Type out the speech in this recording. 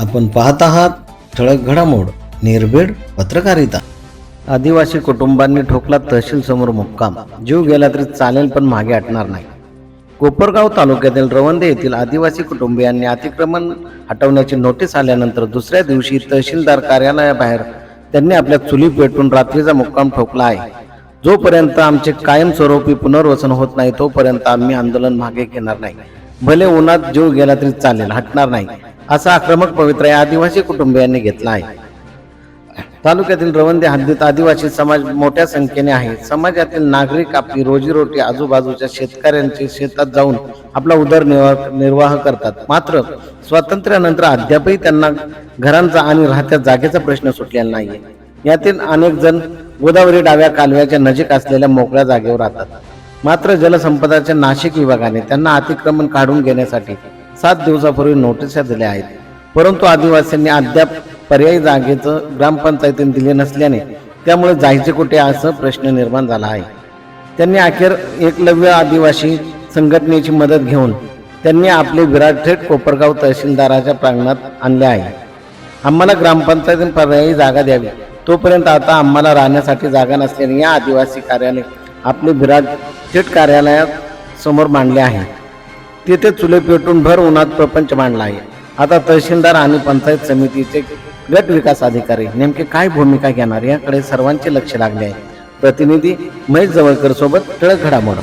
आपण पाहत आहात ठळक घडामोड निर्भीड पत्रकारिता. आदिवासी कुटुंबांनी ठोकला तहसील समोर मुक्काम. जीव गेला तरी चालेल पण मागे हटणार नाही. कोपरगाव तालुक्यातील रवंदे येथील आदिवासी कुटुंबियांनी अतिक्रमण हटवण्याची नोटीस आल्यानंतर दुसऱ्या दिवशी तहसीलदार कार्यालयाबाहेर त्यांनी आपल्या चुली पेटून रात्रीचा मुक्काम ठोकला आहे. जोपर्यंत आमचे कायमस्वरूपी पुनर्वसन होत नाही तोपर्यंत आम्ही आंदोलन मागे घेणार नाही. भले उन्हात जीव गेला तरी चालेल हटणार नाही. असा आक्रमक पवित्र या आदिवासी कुटुंबियांनी घेतला आहे. तालुक्यातील रवंदे हद्दीत आदिवासी समाज मोठ्या संख्येने आहे. समाजातील नागरिक आपली रोजीरोटी आजूबाजूच्या शेतकऱ्यांची शेतात जाऊन आपला उदरनिर्वाह निर्वाह करतात. मात्र स्वातंत्र्यानंतर अद्यापही त्यांना घरांचा आणि राहत्या जागेचा प्रश्न सुटलेला नाहीये. यातील अनेक जण गोदावरी डाव्या कालव्याच्या नजीक असलेल्या मोकळ्या जागेवर राहतात. मात्र जलसंपदाच्या नाशिक विभागाने त्यांना अतिक्रमण काढून घेण्यासाठी सात दिवसापूर्वी नोटिसा दिल्या आहेत. परंतु आदिवासींनी अद्याप पर्यायी जागेचं ग्रामपंचायतीने दिले नसल्याने त्यामुळे जायचे कुठे असं प्रश्न निर्माण झाला आहे. त्यांनी अखेर एकलव्य आदिवासी संघटनेची मदत घेऊन त्यांनी आपले विराट थेट कोपरगाव तहसीलदाराच्या प्रांगणात आणले आहे. आम्हाला ग्रामपंचायतीने पर्यायी जागा द्यावी. तोपर्यंत आता आम्हाला राहण्यासाठी जागा नसल्याने या आदिवासी कार्यालय आपले विराट थेट कार्यालयात समोर मांडले आहे. तिथे चुले पेटून भर उन्हात प्रपंच मांडला आहे. आता तहसीलदार आणि पंचायत समितीचे गट विकास अधिकारी नेमके काय भूमिका घेणार याकडे सर्वांचे लक्ष लागले आहे. प्रतिनिधी महेश जवळकर सोबत ठळक घडामोड.